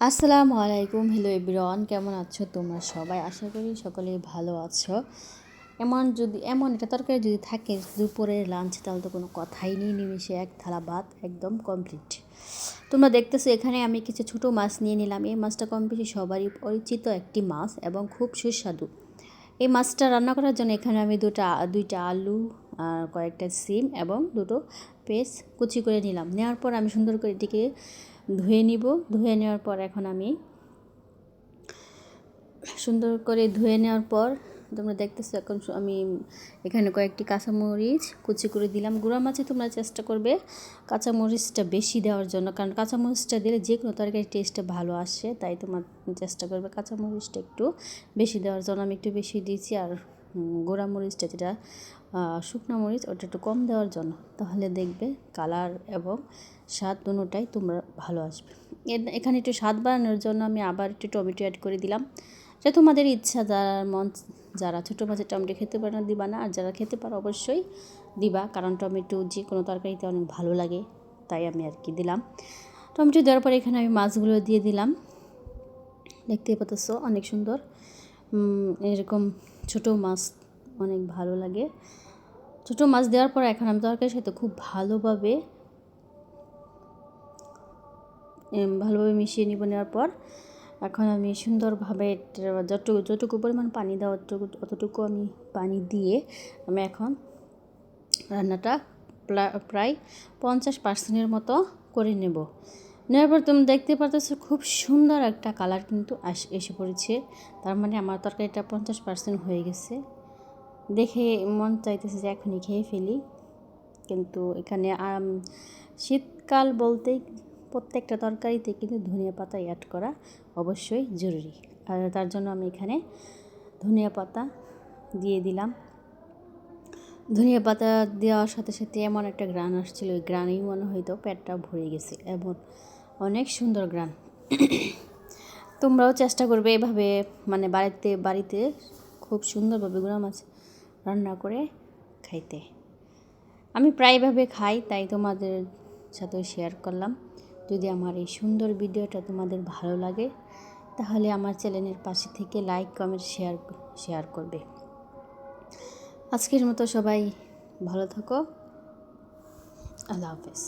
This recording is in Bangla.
আসসালামু আলাইকুম হ্যালো এভরিওয়ান কেমন আছো তোমরা সবাই? আশা করি সকলেই ভালো আছো। এমন যদি, এমন একটা তরকারি যদি থাকে, দুপুরের লাঞ্চ তাহলে তো কোনো কথাই নেই নিমিশে এক থালা ভাত, একদম কমপ্লিট তোমরা দেখতেছো এখানে আমি কিছু ছোটো মাছ নিয়ে নিলাম। এই মাছটা কম বেশি সবারই পরিচিত একটি মাছ এবং খুব সুস্বাদু। এই মাছটা রান্না করার জন্য এখানে আমি দুটা, দুইটা আলু আর কয়েকটা সিম এবং দুটো পেস্ট কুচি করে নিলাম। নেওয়ার পর আমি সুন্দর করে এটিকে ধুয়ে নিব। ধুয়ে নেওয়ার পর এখন আমি সুন্দর করে ধুয়ে নেওয়ার পর তোমরা দেখতেছো এখন আমি এখানে কয়েকটি কাঁচামরিচ কুচি করে দিলাম। গুঁড়া মাছে তোমরা চেষ্টা করবে কাঁচামরিচটা বেশি দেওয়ার জন্য, কারণ কাঁচামরিচটা দিলে যে কোনো তরকারির টেস্টটা ভালো আসে, তাই তোমার চেষ্টা করবে কাঁচামরিচটা একটু বেশি দেওয়ার জন্য। আমি একটু বেশি দিয়েছি আর গোড়া মরিচটা যেটা শুকনো মরিচ ওটা একটু কম দেওয়ার জন্য। তাহলে দেখবে কালার এবং স্বাদ দুটোটাই তোমরা ভালো আসবে। এখানে একটু স্বাদ বাড়ানোর জন্য আমি আবার একটু টমেটো অ্যাড করে দিলাম। যে তোমাদের ইচ্ছা, যারা মন, যারা ছোটো মাছের টমেটো খেতে পারে না, দিবা না। আর যারা খেতে পারো অবশ্যই দিবা, কারণ টমেটো যে কোনো তরকারিতে অনেক ভালো লাগে, তাই আমি আর কি দিলাম। টমেটো দেওয়ার পরে এখানে আমি মাছগুলো দিয়ে দিলাম। দেখতে পাচ্ছ অনেক সুন্দর। এরকম ছোটো মাছ অনেক ভালো লাগে। ছোটো মাছ দেওয়ার পর এখন আমি তরকারির সাথে খুব ভালোভাবে ভালোভাবে মিশিয়ে নিব নেওয়ার পর, এখন আমি সুন্দরভাবে যতটুকু যতটুকু পরিমাণ পানি দেওয়া অতটুকু অতটুকু আমি পানি দিয়ে আমি এখন রান্নাটা প্রায় পঞ্চাশ পার্সেন্টের মতো করে নেব। নেওয়ার পর তুমি দেখতে পাচ্ছ খুব সুন্দর একটা কালার কিন্তু এসে পড়েছে। তার মানে আমার তরকারিটা পঞ্চাশ পার্সেন্ট হয়ে গেছে। দেখে মন চাইতেছে যে এখনই খেয়ে ফেলি। কিন্তু এখানে শীতকাল বলতেই প্রত্যেকটা তরকারিতে কিন্তু ধনিয়া পাতা অ্যাড করা অবশ্যই জরুরি। আর তার জন্য আমি এখানে ধনিয়া পাতা দিয়ে দিলাম। ধনিয়া পাতা দেওয়ার সাথে সাথে এমন একটা গ্রান আসছিল, ওই গ্রানেই মনে হয়তো পেটটা ভরে গেছে। এমন অনেক সুন্দর গ্রান তোমরাও চেষ্টা করবে এভাবে মানে বাড়িতে বাড়িতে খুব সুন্দরভাবে গুঁড়া মাছ। রান্না করে খাইতে। আমি প্রায়ভাবে খাই, তাই তোমাদের সাথে শেয়ার করলাম। যদি আমার এই সুন্দর ভিডিওটা তোমাদের ভালো লাগে, তাহলে আমার চ্যানেলের পাশে থেকে লাইক কমেন্ট শেয়ার শেয়ার করবে। আজকের মতো সবাই ভালো থাকো। আল্লাহ হাফেজ।